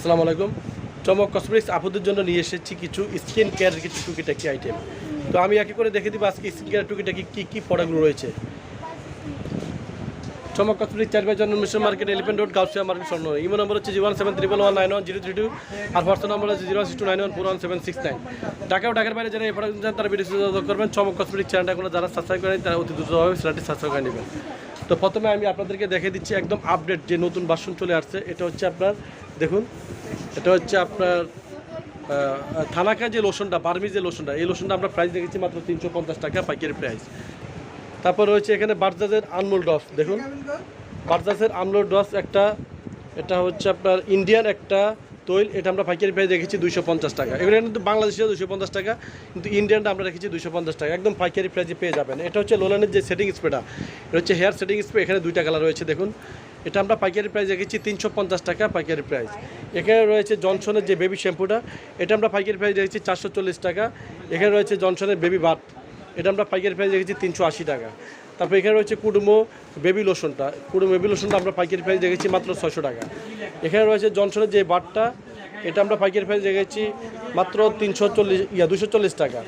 আসসালামু আলাইকুম। চমক কসমেটিক্স আপুদের জন্য নিয়ে এসেছি কিছু স্কিন কেয়ারের কিছু টুকিটাকি আইটেম তো আমি একে করে দেখে দিব আজকে স্কিন কেয়ার টুকিটাকি কী কী প্রোডাক্টগুলো রয়েছে। চমক কসমেটিক্স চার জন্ম mission market elephant road Gausia market স্বর্ণ। ইমো নম্বর হচ্ছে zero one seven triple one nine one zero three two আর হোয়াটসঅ্যাপ নম্বর হচ্ছে zero six two nine one four one seven six nine Dhaka ও বাইরে যারা এই product চান তারা video করবেন। চমক কসমেটিক্স চ্যানেলটা যারা সাবস্ক্রাইব করেন তারা অতি দ্রুতভাবে চ্যানেলটি সাবস্ক্রাইব করে নেবেন। তো প্রথমে আমি আপনাদেরকে দেখে দিচ্ছি একদম আপডেট যে নতুন বাসন চলে আসছে। এটা হচ্ছে আপনার, দেখুন, এটা হচ্ছে আপনার থানাকা যে লোশনটা বার্মি যে লোশনটা এই লোশনটা আমরা প্রাইস দেখেছি মাত্র তিনশো পঞ্চাশ টাকা পাইকারি প্রাইস তারপর রয়েছে এখানে বার্জাজের আনমোল ডস দেখুন। বার্জাজের আনমোল ডস একটা, এটা হচ্ছে আপনার ইন্ডিয়ান একটা তৈল, এটা আমরা পাইকারি প্রাইস রেখেছি দুইশো পঞ্চাশ টাকা। এগুলো কিন্তু বাংলাদেশে দুশো পঞ্চাশ টাকা, কিন্তু ইন্ডিয়ানটা আমরা রেখেছি দুশো পঞ্চাশ টাকা। একদম পাইকারি প্রাইসে পেয়ে যাবেন। এটা হচ্ছে লোলানের যে সেটিং স্প্রেটা, এটা হচ্ছে হেয়ার সেটিং স্প্রে, এখানে দুইটা কালার রয়েছে, দেখুন। এটা আমরা পাইকারি প্রাইস রেখেছি তিনশো পঞ্চাশ টাকা পাইকারি প্রাইস। এখানে রয়েছে জনসনের যে বেবি শ্যাম্পুটা, এটা আমরা পাইকারি প্রাইস রেখেছি চারশো চল্লিশ টাকা। এখানে রয়েছে জনসনের বেবি বাট এটা আমরা পাইকারি প্রাইস রেখেছি তিনশো আশি টাকা। তারপর এখানে রয়েছে কুডুমো বেবি লোশনটা। কুডুমো বেবি লোশনটা আমরা পাইকারি প্রাইস দেখেছি মাত্র ছয়শো টাকা। এখানে রয়েছে জনসনের যে বাটটা এটা আমরা পাইকারি প্রাইস দেখেছি মাত্র তিনশো চল্লিশ, ইয়া, দুশো চল্লিশ টাকা।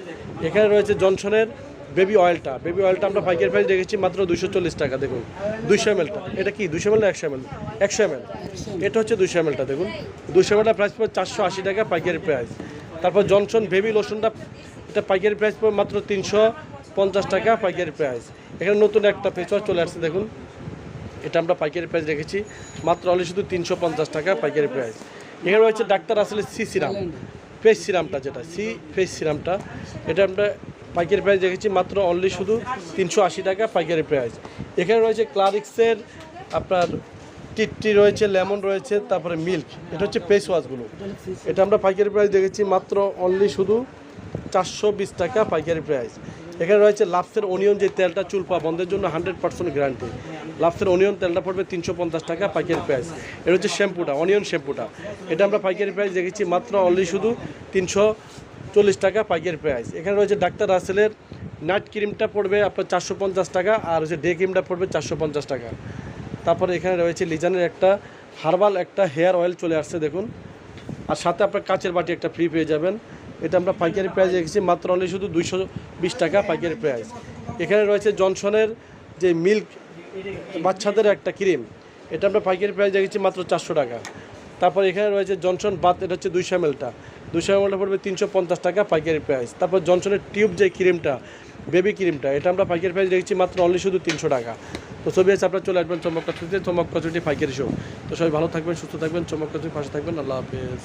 এখানে রয়েছে জনসনের বেবি অয়েলটা। বেবি অয়েলটা আমরা পাইকারি প্রাইস দেখেছি মাত্র দুশো চল্লিশ টাকা, দেখুন। দুইশো এমএলটা এটা কি দুশো এমএল না একশো এমএল? একশো এমএল। এটা হচ্ছে দুশো এমএলটা দেখুন। দুশো এমএলটা প্রাইস পড়ে চারশো আশি টাকা পাইকারি প্রাইস তারপর জনসন বেবি লোশনটা, এটা পাইকারি প্রাইস পড়ে মাত্র তিনশো পঞ্চাশ টাকা পাইকারি প্রাইস এখানে নতুন একটা ওয়াশ চলে আসছে, দেখুন। এটা আমরা পাইকারি প্রাইস রেখেছি। মাত্র অলি শুধু তিনশো পঞ্চাশ টাকা পাইকারি প্রাইস এখানে রয়েছে ডাক্তার আসলে সি সিরাম। ফেস সিরামটা যেটা, সি ফেস সিরামটা। এটা আমরা পাইকারি প্রাইস রেখেছি, মাত্র অনলি শুধু তিনশো আশি টাকা পাইকারি প্রাইস এখানে রয়েছে ক্লারিক্সের আপনার টিট্টি রয়েছে, লেমন রয়েছে, তারপরে মিল্ক। এটা হচ্ছে ফেস ওয়াশগুলো এটা আমরা পাইকারি প্রাইস দেখেছি মাত্র অনলি শুধু চারশো বিশ টাকা পাইকারি প্রাইস এখানে রয়েছে লাপসের অনিয়ন যে তেলটা চুল পা বন্ধের জন্য হান্ড্রেড পার্সেন্ট গ্যারান্টি লাপসের অনিয়ন তেলটা পড়বে তিনশো পঞ্চাশ টাকা পাইকারি প্রাইস এটা হচ্ছে শ্যাম্পুটা অনিয়ন শ্যাম্পুটা। এটা আমরা পাইকারি প্রাইস দেখেছি মাত্র অনলি শুধু তিনশো চল্লিশ টাকা পাইকারি প্রাইস এখানে রয়েছে ডাক্তার রাসেলের নাইট ক্রিমটা পড়বে আপনার চারশো পঞ্চাশ টাকা আর হচ্ছে ডে ক্রিমটা পড়বে চারশো পঞ্চাশ টাকা। তারপরে এখানে রয়েছে লিজানের একটা হার্বাল, একটা হেয়ার অয়েল চলে আসছে দেখুন। আর সাথে আপনার কাচের বাটি একটা ফ্রি পেয়ে যাবেন। এটা আমরা পাইকারি প্রাইস রেখেছি, মাত্র অনলি শুধু দুইশো বিশ টাকা পাইকারি প্রাইস। এখানে রয়েছে জনসনের যে মিল্ক বাচ্চাদের একটা ক্রিম, এটা আমরা পাইকারি প্রাইস রেখেছি মাত্র চারশো টাকা। তারপর এখানে রয়েছে জনসন বাত, এটা হচ্ছে দুইশো এমএলটা দুইশো এমএলটা পড়বে তিনশো পঞ্চাশ টাকা পাইকারি প্রাইস। তারপর জনসনের টিউব যে ক্রিমটা, বেবি ক্রিমটা, এটা আমরা পাইকারি প্রাইস রেখেছি মাত্র অনলি শুধু তিনশো টাকা। তো ছবি আছে, আপনারা চলে আসবেন চমক কচুরিতে চমক কচুরিটি পাইকারি শো তো সবাই ভালো থাকবেন, সুস্থ থাকবেন, চমক কচুরি পাশে থাকবেন, আল্লাহ হাফেজ।